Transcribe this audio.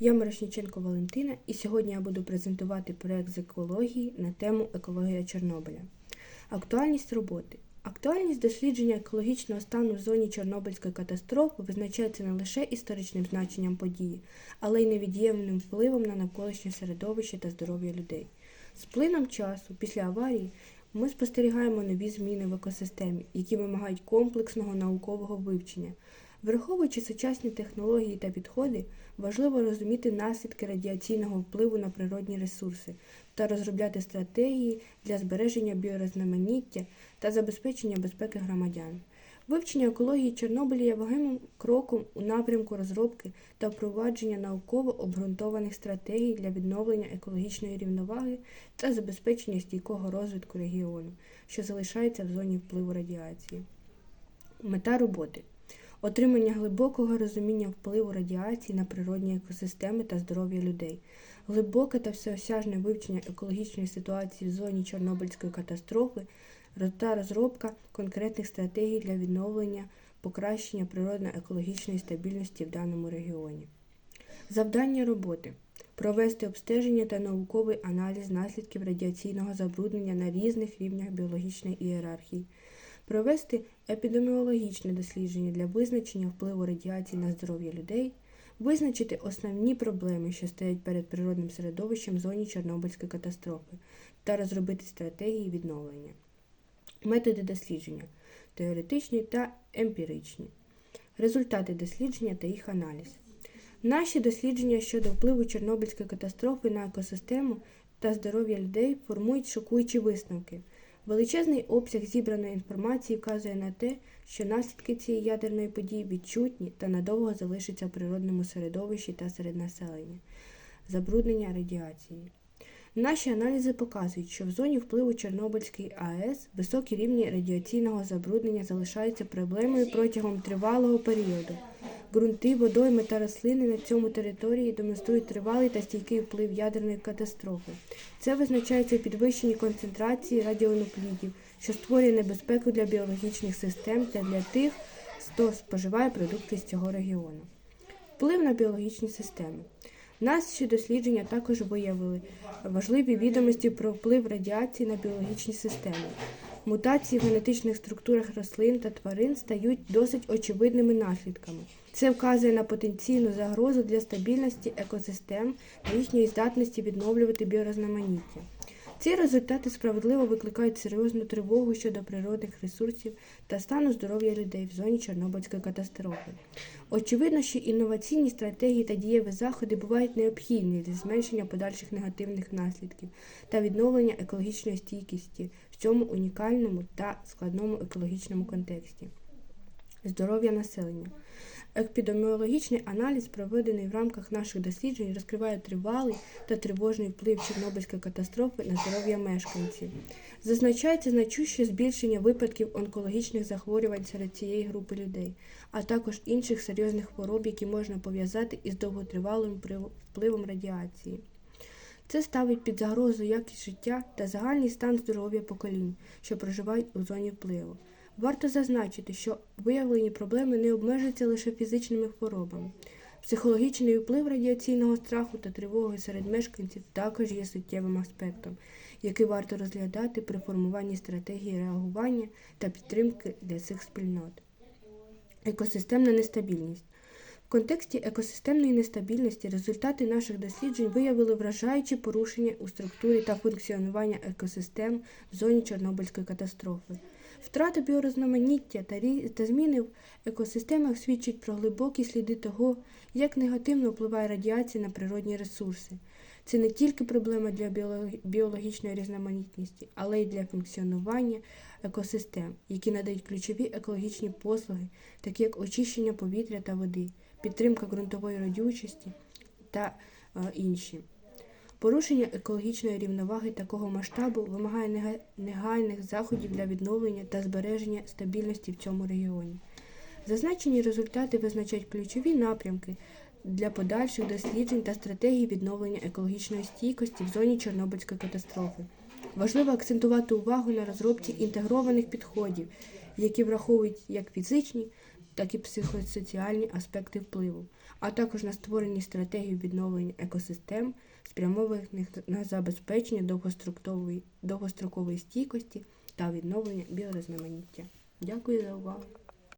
Я Мирошніченко Валентина, і сьогодні я буду презентувати проект з екології на тему Екологія Чорнобиля. Актуальність роботи. Актуальність дослідження екологічного стану в зоні Чорнобильської катастрофи визначається не лише історичним значенням події, але й невід'ємним впливом на навколишнє середовище та здоров'я людей. З плином часу, після аварії, ми спостерігаємо нові зміни в екосистемі, які вимагають комплексного наукового вивчення. Враховуючи сучасні технології та підходи, важливо розуміти наслідки радіаційного впливу на природні ресурси та розробляти стратегії для збереження біорізноманіття та забезпечення безпеки громадян. Вивчення екології Чорнобиля є вагомим кроком у напрямку розробки та впровадження науково обґрунтованих стратегій для відновлення екологічної рівноваги та забезпечення стійкого розвитку регіону, що залишається в зоні впливу радіації. Мета роботи отримання глибокого розуміння впливу радіації на природні екосистеми та здоров'я людей, глибоке та всеосяжне вивчення екологічної ситуації в зоні Чорнобильської катастрофи та розробка конкретних стратегій для відновлення покращення природно-екологічної стабільності в даному регіоні. Завдання роботи провести обстеження та науковий аналіз наслідків радіаційного забруднення на різних рівнях біологічної ієрархії, провести епідеміологічне дослідження для визначення впливу радіації на здоров'я людей, визначити основні проблеми, що стоять перед природним середовищем в зоні Чорнобильської катастрофи, та розробити стратегії відновлення. Методи дослідження теоретичні та емпіричні. Результати дослідження та їх аналіз. Наші дослідження щодо впливу Чорнобильської катастрофи на екосистему та здоров'я людей формують шокуючі висновки. Величезний обсяг зібраної інформації вказує на те, що наслідки цієї ядерної події відчутні та надовго залишаться в природному середовищі та серед населення. Забруднення радіації. Наші аналізи показують, що в зоні впливу Чорнобильської АЕС високі рівні радіаційного забруднення залишаються проблемою протягом тривалого періоду. Ґрунти, водойми та рослини на цьому території демонструють тривалий та стійкий вплив ядерної катастрофи. Це визначається підвищенні концентрації радіонуклідів, що створює небезпеку для біологічних систем та для тих, хто споживає продукти з цього регіону. Вплив на біологічні системи. Наші дослідження також виявили важливі відомості про вплив радіації на біологічні системи. Мутації в генетичних структурах рослин та тварин стають досить очевидними наслідками. Це вказує на потенційну загрозу для стабільності екосистем та їхньої здатності відновлювати біорозноманіття. Ці результати справедливо викликають серйозну тривогу щодо природних ресурсів та стану здоров'я людей в зоні Чорнобильської катастрофи. Очевидно, що інноваційні стратегії та дієві заходи бувають необхідні для зменшення подальших негативних наслідків та відновлення екологічної стійкості в цьому унікальному та складному екологічному контексті. Здоров'я населення. Епідеміологічний аналіз, проведений в рамках наших досліджень, розкриває тривалий та тривожний вплив Чорнобильської катастрофи на здоров'я мешканців. Зазначається значуще збільшення випадків онкологічних захворювань серед цієї групи людей, а також інших серйозних хвороб, які можна пов'язати із довготривалим впливом радіації. Це ставить під загрозу якість життя та загальний стан здоров'я поколінь, що проживають у зоні впливу. Варто зазначити, що виявлені проблеми не обмежуються лише фізичними хворобами. Психологічний вплив радіаційного страху та тривоги серед мешканців також є суттєвим аспектом, який варто розглядати при формуванні стратегії реагування та підтримки для цих спільнот. Екосистемна нестабільність. В контексті екосистемної нестабільності результати наших досліджень виявили вражаючі порушення у структурі та функціонуванні екосистем в зоні Чорнобильської катастрофи. Втрата біорозноманіття та, зміни в екосистемах свідчать про глибокі сліди того, як негативно впливає радіація на природні ресурси. Це не тільки проблема для біологічної різноманітності, але й для функціонування екосистем, які надають ключові екологічні послуги, такі як очищення повітря та води, підтримка ґрунтової родючості та е, інші. Порушення екологічної рівноваги такого масштабу вимагає негайних заходів для відновлення та збереження стабільності в цьому регіоні. Зазначені результати визначають ключові напрямки для подальших досліджень та стратегій відновлення екологічної стійкості в зоні Чорнобильської катастрофи. Важливо акцентувати увагу на розробці інтегрованих підходів, які враховують як фізичні, так і психосоціальні аспекти впливу, а також на створені стратегії відновлення екосистем, спрямованих на забезпечення довгострокової, довгострокової стійкості та відновлення біорозноманіття. Дякую за увагу!